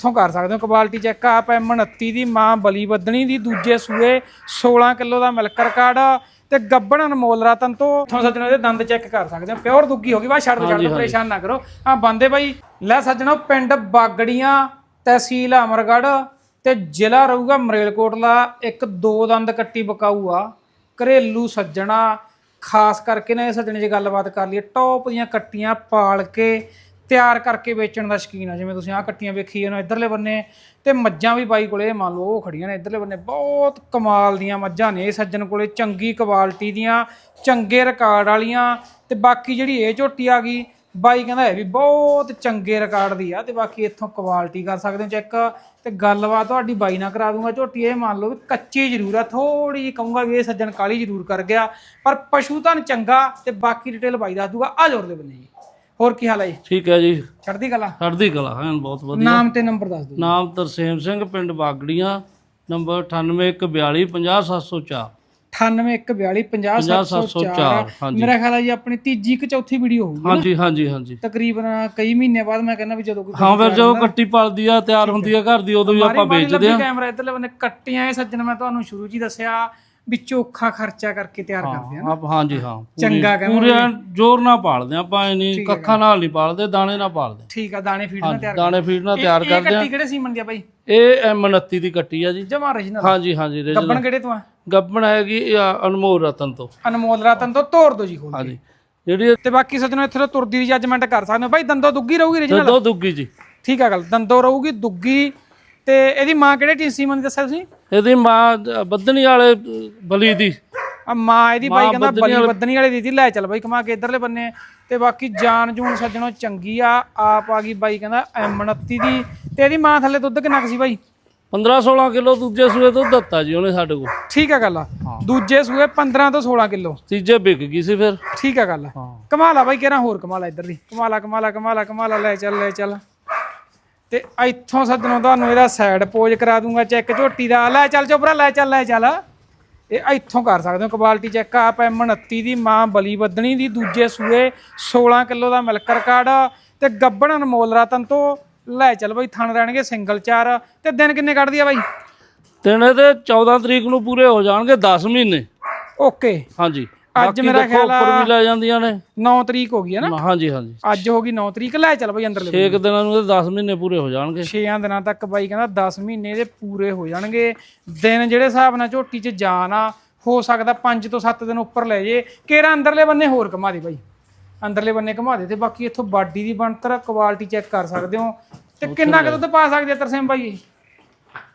ਇੱਥੋਂ ਕਰ ਸਕਦੇ ਹੋ। ਕੁਆਲਿਟੀ ਚੈੱਕ ਆਪ M29 ਦੀ ਮਾਂ ਬਲੀ ਬੱਦਣੀ ਦੀ ਦੂਜੇ ਸੂਏ 16 ਕਿਲੋ ਦਾ ਮਿਲਕ ਰਿਕਾਰਡ ਤੇ ਗੱਬਣ ਅਨਮੋਲ ਰਤਨ ਤੋਂ ਇੱਥੋਂ ਸੱਜਣੋ ਇਹਦੇ ਦੰਦ ਚੈੱਕ ਕਰ ਸਕਦੇ ਹੋ। ਪਿਓਰ ਦੁੱਗੀ ਹੋ ਗਈ ਬਾ ਛੱਡ ਦੋ ਛੱਡ ਪਰੇਸ਼ਾਨ ਨਾ ਕਰੋ। ਆ ਬੰਦੇ ਬਾਈ ਲੈ ਸੱਜਣੋ ਪਿੰਡ ਬਾਗੜੀਆਂ ਤਹਿਸੀਲ ਅਮਰਗੜ੍ਹ ਤੇ ਜ਼ਿਲ੍ਹਾ ਰਹੂਗਾ ਮਰੇਲਕੋਟਲਾ। ਇੱਕ ਦੋ ਦੰਦ ਕੱਟੀ ਬਕਾਊ ਆ ਘਰੇਲੂ ਸੱਜਣਾ ਖਾਸ ਕਰਕੇ ਨਾ ਇਹ ਸੱਜਣੇ ਜੀ ਗੱਲਬਾਤ ਕਰ ਲਈਏ ਟੌਪ ਦੀਆਂ ਕੱਟੀਆਂ ਪਾਲ ਕੇ ਤਿਆਰ ਕਰਕੇ ਵੇਚਣ ਦਾ ਸ਼ੌਕੀਨ ਆ। ਜਿਵੇਂ ਤੁਸੀਂ ਆਹ ਕੱਟੀਆਂ ਵੇਖੀ ਇਹਨਾਂ ਇਧਰਲੇ ਬੰਨੇ ਤੇ ਮੱਝਾਂ ਵੀ ਬਾਈ ਕੋਲੇ, ਮੰਨ ਲਓ ਉਹ ਖੜੀਆਂ ਨੇ, ਇਧਰਲੇ ਬੰਨੇ ਬਹੁਤ ਕਮਾਲ ਦੀਆਂ ਮੱਝਾਂ ਨੇ ਇਹ ਸੱਜਣ ਕੋਲੇ, ਚੰਗੀ ਕੁਆਲਿਟੀ ਦੀਆਂ, ਚੰਗੇ ਰਿਕਾਰਡ ਵਾਲੀਆਂ ਤੇ ਬਾਕੀ ਜਿਹੜੀ ਇਹ ਝੋਟੀ ਆ ਗਈ, ਬਾਈ ਕਹਿੰਦਾ ਇਹ ਵੀ ਬਹੁਤ ਚੰਗੇ ਰਿਕਾਰਡ ਦੀ ਆ ਤੇ ਬਾਕੀ ਇੱਥੋਂ ਕੁਆਲਿਟੀ ਕਰ ਸਕਦੇ ਹੋ ਚੈੱਕ ਤੇ ਗੱਲਬਾਤ ਤੁਹਾਡੀ ਬਾਈ ਨਾਲ ਕਰਾ ਦੂੰਗਾ ਝੋਟੀ, ਇਹ ਮੰਨ ਲਓ ਵੀ ਕੱਚੀ ਜ਼ਰੂਰ ਆ ਥੋੜੀ ਜਿਹੀ ਕਹੂੰਗਾ ਵੀ ਇਹ ਸੱਜਣ ਕਾਲੀ ਜ਼ਰੂਰ ਕਰ ਗਿਆ, ਪਰ ਪਸ਼ੂ ਧਨ ਚੰਗਾ ਤੇ ਬਾਕੀ ਡਿਟੇਲ ਬਾਈ ਦੱਸ ਦੂਗਾ, ਆ ਜੋਰ ਦੇ ਬੰਨੇ ਜੀ। ਹੋਰ ਕੀ ਹਾਲ ਹੈ ਜੀ? ਠੀਕ ਹੈ ਜੀ। ਚੜ੍ਹਦੀ ਕਲਾ? ਚੜ੍ਹਦੀ ਕਲਾ ਹੈ ਬਹੁਤ ਵਧੀਆ। ਨਾਮ ਤੇ ਨੰਬਰ ਦੱਸ ਦਿਓ ਨਾਮ ਤਰਸੇਮ ਸਿੰਘ ਪਿੰਡ ਬਾਗੜੀਆਂ ਨੰਬਰ 9814250704 9814250704 ਹਾਂਜੀ। ਮੇਰਾ ਖਿਆਲ ਹੈ ਜੀ ਆਪਣੀ ਤੀਜੀ ਕਿ ਚੌਥੀ ਵੀਡੀਓ ਹੋਊਗੀ ਹਾਂਜੀ ਹਾਂਜੀ ਹਾਂਜੀ। ਤਕਰੀਬਨ ਕਈ ਮਹੀਨੇ ਬਾਅਦ ਮੈਂ ਕਹਿੰਦਾ ਵੀ ਜਦੋਂ ਕੋਈ ਹਾਂ ਫਿਰ ਜਦੋਂ ਕੱਟੀ ਪਲਦੀ ਆ ਤਿਆਰ ਹੁੰਦੀ ਆ ਘਰ ਦੀ ਉਦੋਂ ਵੀ ਆਪਾਂ ਵੇਚਦੇ ਆ। ਕੈਮਰਾ ਇਧਰਲੇ ਬੰਨੇ ਕੱਟੀਆਂ ਇਹ ਸੱਜਣ ਮੈਂ ਤੁਹਾਨੂੰ ਸ਼ੁਰੂ 'ਚ ਹੀ ਦੱਸਿਆ। ਵੀ ਚੋਖਾ ਖਰਚਾ ਕਰਕੇ ਤਿਆਰ ਕਰਦੇ ਆ ਆਪ ਹਾਂਜੀ ਹਾਂ ਚੰਗਾ ਕਹਿੰਦਾ ਪੂਰੇ ਜ਼ੋਰ ਨਾਲ ਪਾਲਦੇ ਆਪਾਂ ਐ ਨਹੀਂ ਕੱਖਾਂ ਨਾਲ ਨਹੀਂ ਪਾਲਦੇ ਦਾਣੇ ਨਾਲ ਪਾਲਦੇ। ਠੀਕ ਆ ਦਾਣੇ ਫੀਡ ਨਾਲ ਤਿਆਰ ਦਾਣੇ ਫੀਡ ਨਾਲ ਤਿਆਰ ਇਹ ਕਰਦੇ ਆ। ਕੱਟੀ ਕਿਹੜੇ ਸੀਮਨ ਦੀ ਆ ਬਾਈ? ਇਹ M29 ਦੀ ਕੱਟੀ ਆ ਜੀ। ਜਮਾ original ਹਾਂਜੀ ਹਾਂਜੀ ਰੀਜਨਲ ਗੱਬਣ ਕਿਹੜੇ ਤੋਂ ਆ? ਗੱਬਣ ਹੈਗੀ ਇਹ ਅਨਮੋਲ ਰਤਨ ਤੋਂ। ਅਨਮੋਲ ਰਤਨ ਤੋਂ ਤੋੜ ਦੋ ਜੀ ਖੋਲ। ਹਾਂਜੀ। ਜਿਹੜੀ ਤੇ ਬਾਕੀ ਸੱਜਣੋ ਇੱਥੇ ਤੋਂ ਤੁਰਦੀ ਦੀ ਜੱਜਮੈਂਟ ਕਰ ਸਕਦੇ ਹੋ। ਬਾਈ ਦੰਦੋ ਦੁੱਗੀ ਰਹੂਗੀ original? ਦੋ ਦੁੱਗੀ ਜੀ। ਠੀਕ ਆ ਗੱਲ ਦੰਦੋ ਰਹੂਗੀ ਦੁੱਗੀ। ਤੇ ਇਹਦੀ ਮਾਂ ਕਿਹੜੇ ਟੀ ਸੀਮਨ ਦੀ ਦੱਸਿਆ ਤੁਸੀਂ? ਇਹਦੀ ਮਾਂ ਬੱਧਣੀ ਵਾਲੇ ਬਲੀ ਦੀ। ਆ ਮਾਂ ਇਹਦੀ ਬਾਈ ਕਹਿੰਦਾ ਬਲੀ ਬੱਦਣੀ ਵਾਲੀ ਦੀਦੀ ਲੈ ਚੱਲ ਬਾਈ ਕਮਾ ਕੇ ਇਧਰਲੇ ਬੰਨੇ। ਤੇ ਬਾਕੀ ਜਾਨ ਜੂਨ ਸੱਜਣੋ ਚੰਗੀ ਆ ਆਪ ਆ ਗਈ ਬਾਈ ਕਹਿੰਦਾ M29 ਦੀ। ਤੇ ਇਹਦੀ ਮਾਂ ਥੱਲੇ ਦੁੱਧ ਕਿੰਨਾ ਸੀ ਬਾਈ? 15 16 ਕਿਲੋ ਦੂਜੇ ਸੂਏ ਤੋਂ ਦਿੱਤਾ ਜੀ ਉਹਨੇ ਸਾਡੇ ਕੋਲ। ਠੀਕ ਆ ਗੱਲ ਆ। ਦੂਜੇ ਸੂਏ 15 ਤੋਂ 16 ਕਿਲੋ। ਤੀਜੇ ਵਿਕ ਗਈ ਸੀ ਫਿਰ। ਠੀਕ ਆ ਗੱਲ ਹਾਂ। ਕਮਾਲਾ ਬਾਈ ਕਿਹੜਾ ਹੋਰ ਕਮਾਲਾ ਇੱਧਰ ਦੀ। ਕਮਾਲਾ ਕਮਾਲਾ ਕਮਾਲਾ ਕਮਾਲਾ ਲੈ ਚੱਲ ਲੈ ਚੱਲ। ਤੇ ਇੱਥੋਂ ਸੱਜਣੋਂ ਤੁਹਾਨੂੰ ਇਹਦਾ ਸਾਈਡ ਪੋਜ ਕਰਾ ਦੂੰਗਾ ਚੈੱਕ ਝੋਟੀ ਦਾ। ਲੈ ਚੱਲ ਚੋਪਰਾ ਲੈ ਚੱਲ ਲੈ ਚੱਲ। ਇਹ ਇੱਥੋਂ ਕਰ ਸਕਦੇ ਹੋ ਕੁਆਲਿਟੀ ਚੈੱਕ ਆਪ M29 ਦੀ ਮਾਂ ਬਲੀ ਬੱਦਣੀ ਦੀ ਦੂਜੇ ਸੂਏ 16 ਕਿਲੋ ਦਾ ਮਿਲਕ ਰਿਕਾਰਡ ਤੇ ਗੱਬਣ ਅਨਮੋਲ ਰਤਨ ਤੋਂ। ਲੈ ਚੱਲ ਬਾਈ ਥਣ ਰਹਿਣਗੇ ਸਿੰਗਲ ਚਾਰ। ਤੇ ਦਿਨ ਕਿੰਨੇ ਕੱਢਦੀ ਆ ਬਾਈ? ਦਿਨ ਇਹਦੇ 14 ਤਰੀਕ ਨੂੰ ਪੂਰੇ ਹੋ ਜਾਣਗੇ 10 ਮਹੀਨੇ। ਓਕੇ ਹਾਂਜੀ। ਅੱਜ ਮੇਰਾ ਖਿਆਲ ਆ- ਉੱਪਰ ਵੀ ਲੈ ਜਾਂਦੀਆਂ ਨੇ। 9 ਤਰੀਕ ਹੋ ਗਈ ਹੈ ਨਾ? ਹਾਂਜੀ ਹਾਂਜੀ। ਅੱਜ ਹੋ ਗਈ 9 ਤਰੀਕ ਲੈ ਚੱਲ ਬਾਈ ਅੰਦਰ ਲੈ 6 ਦਿਨਾਂ ਨੂੰ ਇਹਦੇ 10 ਮਹੀਨੇ ਪੂਰੇ ਹੋ ਜਾਣਗੇ। 6 ਦਿਨਾਂ ਤੱਕ ਬਾਈ ਕਹਿੰਦਾ 10 ਮਹੀਨੇ ਦੇ ਪੂਰੇ ਹੋ ਜਾਣਗੇ। ਦਿਨ ਜਿਹੜੇ ਹਿਸਾਬ ਨਾਲ ਝੋਟੀ 'ਚ ਜਾਨ ਆ ਹੋ ਸਕਦਾ 5 ਤੋਂ 7 ਦਿਨ ਉੱਪਰ ਲੈ ਜੇ। ਕੇਰਾ ਅੰਦਰਲੇ ਬੰਨੇ ਹੋਰ ਘੁਮਾ ਦੇ ਬਾਈ। ਅੰਦਰਲੇ ਬੰਨੇ ਘੁਮਾ ਦੇ ਤੇ ਬਾਕੀ ਇੱਥੋਂ ਬਾਡੀ ਦੀ ਬਣਤਰ ਕੁਆਲਿਟੀ ਚੈੱਕ ਕਰ ਸਕਦੇ ਹੋ। ਤੇ ਕਿੰਨਾ ਕੁ ਦੁੱਧ ਪਾ ਸਕਦੇ ਤਰਸੇਮ ਬਾਈ?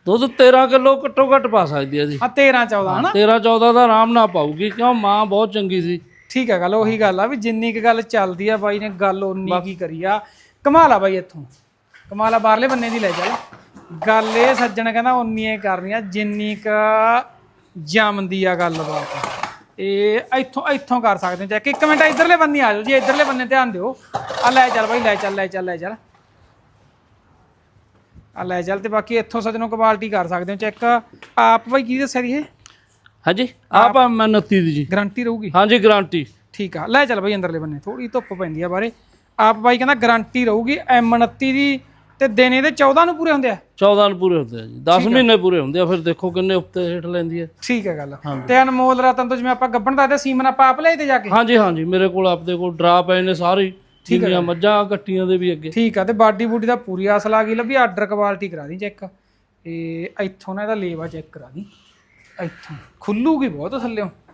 ਦੁੱਧ 13 ਕਿਲੋ ਘੱਟੋ ਘੱਟ ਪਾ ਸਕਦੀ ਹੈ ਜੀ। ਆ 13 14 ਹਨਾ? 13 14 ਦਾ ਆਰਾਮ ਨਾਲ ਪਾਊਗੀ ਕਿਉਂ ਮਾਂ ਬਹੁਤ ਚੰਗੀ ਸੀ। ਠੀਕ ਹੈ ਗੱਲ ਉਹੀ ਗੱਲ ਆ ਵੀ ਜਿੰਨੀ ਕੁ ਗੱਲ ਚੱਲਦੀ ਆ ਬਾਈ ਨੇ ਗੱਲ ਓਨੀ ਕੀ ਕਰੀ ਆ। ਕਮਾਲ ਆ ਬਾਈ ਇੱਥੋਂ। ਕਮਾਲ ਆ ਬਾਹਰਲੇ ਬੰਨੇ ਦੀ ਲੈ ਚੱਲ ਗੱਲ ਇਹ ਸੱਜਣ ਕਹਿੰਦਾ ਓਨੀ ਹੀ ਕਰਨੀ ਆ ਜਿੰਨੀ ਕ ਜੰਮਦੀ ਆ ਗੱਲਬਾਤ ਇਹ ਇੱਥੋਂ ਇੱਥੋਂ ਕਰ ਸਕਦੇ ਚੈੱਕ ਇੱਕ ਮਿੰਟ ਇਧਰਲੇ ਬੰਨੇ ਆ ਜਾਓ ਜੀ ਇਧਰਲੇ ਬੰਨੇ ਧਿਆਨ ਦਿਓ। ਆ ਲੈ ਚੱਲ ਬਾਈ ਲੈ ਚੱਲ ਲੈ ਚੱਲ ਲੈ ਚੱਲ। ਆ ਲੈ ਚੱਲ ਤੇ ਬਾਕੀ ਇੱਥੋਂ ਸੱਜਣੋਂ ਕੁਆਲਿਟੀ ਕਰ ਸਕਦੇ ਹੋ ਚੈੱਕ। ਆਪ ਬਾਈ ਕੀ ਦੱਸਿਆ ਜੀ ਇਹ? ਹਾਂਜੀ ਆਪ ਆ ਮੈਂ 29 ਦੀ ਜੀ। ਗਾਰੰਟੀ ਰਹੂਗੀ? ਹਾਂਜੀ ਗਾਰੰਟੀ। ਠੀਕ ਆ ਲੈ ਚੱਲ ਬਾਈ ਅੰਦਰਲੇ ਬੰਨੇ ਥੋੜੀ ਧੁੱਪ ਪੈਂਦੀ ਆ ਬਾਰੇ ਆਪ ਬਾਈ ਕਹਿੰਦਾ ਗਾਰੰਟੀ ਰਹੂਗੀ M29 ਦੀ ਤੇ ਦਿਨ ਇਹਦੇ 14 ਨੂੰ ਪੂਰੇ ਹੁੰਦੇ ਆ? 14 ਨੂੰ ਪੂਰੇ ਹੁੰਦੇ ਆ ਜੀ 10 ਮਹੀਨੇ ਪੂਰੇ ਹੁੰਦੇ ਆ ਫਿਰ ਦੇਖੋ ਕਿੰਨੇ ਉੱਤੇ ਹੇਠ ਲੈਂਦੀ ਹੈ ਠੀਕ ਹੈ ਗੱਲ। ਤੇ ਅਨਮੋਲ ਰਤਨ ਤੋਂ ਜਿਵੇਂ ਆਪਾਂ ਗੱਬਣ ਦਾ ਤੇ ਸੀਮਨ ਆਪਾਂ ਆਪ ਲਿਆਏ ਤੇ ਜਾ ਕੇ? ਹਾਂਜੀ ਹਾਂਜੀ ਮੇਰੇ ਕੋਲ ਆਪਦੇ ਕੋਲ ਡਰਾ ਪਏ ਨੇ ਸਾਰੇ ਜਿੰਨੀਆਂ ਮੱਝਾਂ ਕੱਟੀਆਂ ਦੇ ਵੀ ਅੱਗੇ। ਠੀਕ ਆ ਤੇ ਬਾਡੀ ਬੂਡੀ ਦਾ ਪੂਰੀ ਅਸਲ ਆ ਗਈ ਲੱਭੀ ਆਰਡਰ ਕੁਆਲਿਟੀ ਕਰਾ ਦੀ ਚੈੱਕ। ਇਹ ਇੱਥੋਂ ਨਾ ਇਹਦਾ ਲੇਵਾ ਚੈੱਕ ਕਰਾ ਦੀ। ਇੱਥੋਂ। ਖੁੱਲੂਗੀ ਬਹੁਤ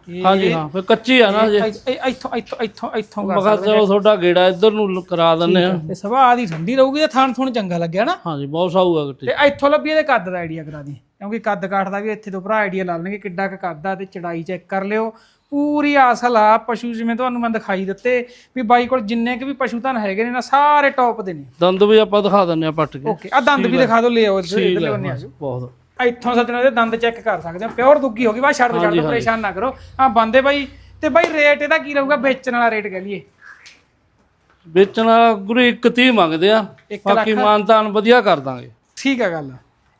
ਇਹ ਹਾਂਜੀ ਹਾਂ ਫਿਰ ਕੱਚੀ ਆ ਨਾ ਜੇ ਇੱਥੋਂ ਇੱਥੋਂ ਇੱਥੋਂ ਇੱਥੋਂ ਕਰ ਮਗਾ ਚਲੋ ਤੁਹਾਡਾ ਗੇੜਾ ਇੱਧਰ ਨੂੰ ਲ- ਕਰਾ ਦਿੰਨੇ ਆ। ਤੇ ਸੁਭਾਅ ਦੀ ਠੰਡੀ ਰਹੂਗੀ ਤੇ ਥਣ ਥੁਣ ਚੰਗਾ ਲੱਗਿਆ ਨਾ। ਹਾਂਜੀ ਬਹੁਤ ਸਾਊ ਆ ਕੱਟੀ ਤੇ ਇੱਥੋਂ ਲੱਭੀ ਇਹਦੇ ਕੱਦ ਦਾ ਆਈਡੀਆ ਕਰਾ ਦੀ। ਕਿਉਂਕਿ ਕੱਦ ਕਾਠ ਦਾ ਵੀ ਇੱਥੇ ਤੋਂ ਭਰਾ ਆਈਡੀਆ ਲਾ ਲੈਣਗੇ ਕਿੱਡਾ ਕੁ ਕੱਦ ਆ ਤੇ ਚੜਾਈ ਚੈੱਕ ਕਰ ਲਿਓ। ਪੂਰੀ ਅਸਲ ਆ ਪਸ਼ੂ ਜਿਵੇਂ ਤੁਹਾਨੂੰ ਮੈਂ ਦਿਖਾਈ ਦਿੱਤੇ ਵੀ ਬਾਈ ਕੋਲ ਜਿੰਨੇ ਕੁ ਵੀ ਪਸ਼ੂ ਧਨ ਹੈਗੇ ਨੇ ਨਾ ਸਾਰੇ ਟੌਪ ਦੇ ਨੇ। ਦੰਦ ਵੀ ਆਪਾਂ ਦਿਖਾ ਦਿੰਨੇ ਆ ਪੱਟ ਕੇ। ਓਕੇ ਆ ਦੰਦ ਵੀ ਦਿਖਾ ਦਿਓ ਲੈ ਆਓ ਇੱਧਰ ਇੱਧਰਲੇ ਬੰਨੇ ਆ ਜਾਓ ਬਹੁਤ। ਇੱਥੋਂ ਸੱਜਣਾ ਇਹਦੇ ਦੰਦ ਚੈੱਕ ਕਰ ਸਕਦੇ ਹੋ। ਪਿਓਰ ਦੁੱਗੀ ਹੋ ਗਈ ਬਾ ਛੱਡ ਦੋ ਛੱਡ ਦਿਓ, ਪਰੇਸ਼ਾਨ ਨਾ ਕਰੋ। ਆ ਬੰਦੇ ਬਾਈ। ਤੇ ਬਾਈ ਰੇਟ ਇਹਦਾ ਕੀ ਰਹੂਗਾ? ਵੇਚਣ ਵਾਲਾ ਰੇਟ ਕਹਿ ਲਈਏ। ਵੇਚਣ ਵਾਲਾ ਗੁਰੂ 130 ਮੰਗਦੇ ਆ। ਇੱਕ ਬਾਕੀ ਮਾਨਤਾਨ ਵਧੀਆ ਕਰ ਦਾਂਗੇ। ਠੀਕ ਆ ਗੱਲ।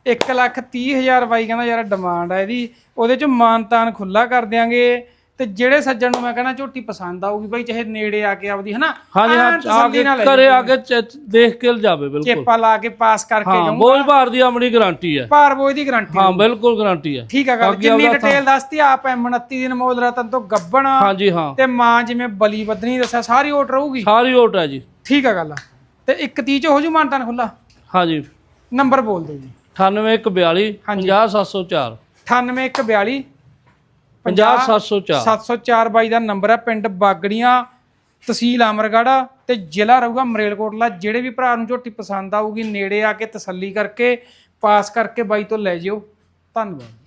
1 ਲੱਖ 30 ਹਜ਼ਾਰ ਬਾਈ ਕਹਿੰਦਾ ਯਾਰ ਡਿਮਾਂਡ ਆ ਇਹਦੀ। ਉਹਦੇ ਚ ਮਾਨਤਾਨ ਖੁੱਲਾ ਕਰ ਦਿਆਂਗੇ। ਤੇ ਜਿਹੜੇ ਸੱਜਣ ਨੂੰ ਮੈਂ ਕਹਿੰਦਾ ਝੋਟੀ ਪਸੰਦ ਆਊਗੀ ਬਾਈ ਚਾਹੇ ਨੇੜੇ ਆ ਕੇ ਆਪਦੀ ਹਨਾ? ਹਾਂਜੀ ਹਾਂ ਆ ਕੇ ਘਰੇ ਆ ਕੇ ਦੇਖ ਕੇ ਜਾਵੇ ਬਿਲਕੁਲ। ਚੇਪਾ ਲਾ ਕੇ ਪਾਸ ਕਰਕੇ ਹਾਂ ਜਾਊਂ ਬੋਝ ਭਾਰ ਦੀ ਆਪਣੀ ਗਾਰੰਟੀ ਹੈ। ਭਾਰ ਬੋਝ ਦੀ ਗਾਰੰਟੀ ਹਾਂ ਬਿਲਕੁਲ ਗਾਰੰਟੀ ਹੈ। ਠੀਕ ਆ ਗੱਲ ਜਿੰਨੀ ਡਿਟੇਲ ਦੱਸਤੀ ਆਪ M29 ਦਿਨ ਮੋਲ ਰਤਨ ਤੋਂ ਗੱਬਣ। ਹਾਂਜੀ ਹਾਂ। ਤੇ ਮਾਂ ਜਿਵੇਂ ਬਲੀ ਬੱਦਣੀ ਦੱਸਿਆ ਸਾਰੀ ਓਟ ਰਹੂਗੀ? ਸਾਰੀ ਓਟ ਹੈ ਜੀ। ਠੀਕ ਆ ਗੱਲ ਤੇ ਇੱਕ 30 ਚ ਹੋ ਜੂ ਮਾਨਤਾਨ ਖੁੱਲਾ? ਹਾਂਜੀ ਨੰਬਰ ਬੋਲ ਦਿਓ ਜੀ। 9842 ਹਾਂਜੀ। 50704 98142 50704 704 ਬਾਈ ਦਾ ਨੰਬਰ ਹੈ ਪਿੰਡ ਬਾਗੜੀਆਂ ਤਹਿਸੀਲ ਅਮਰਗੜ੍ਹ ਤੇ ਜ਼ਿਲ੍ਹਾ ਰਹੂਗਾ ਮਰੇਲਕੋਟਲਾ। ਜਿਹੜੇ ਵੀ ਭਰਾ ਨੂੰ ਝੋਟੀ ਪਸੰਦ ਆਊਗੀ ਨੇੜੇ ਆ ਕੇ ਤਸੱਲੀ ਕਰਕੇ ਪਾਸ ਕਰਕੇ ਬਾਈ ਤੋਂ ਲੈ ਜਿਓ। ਧੰਨਵਾਦ।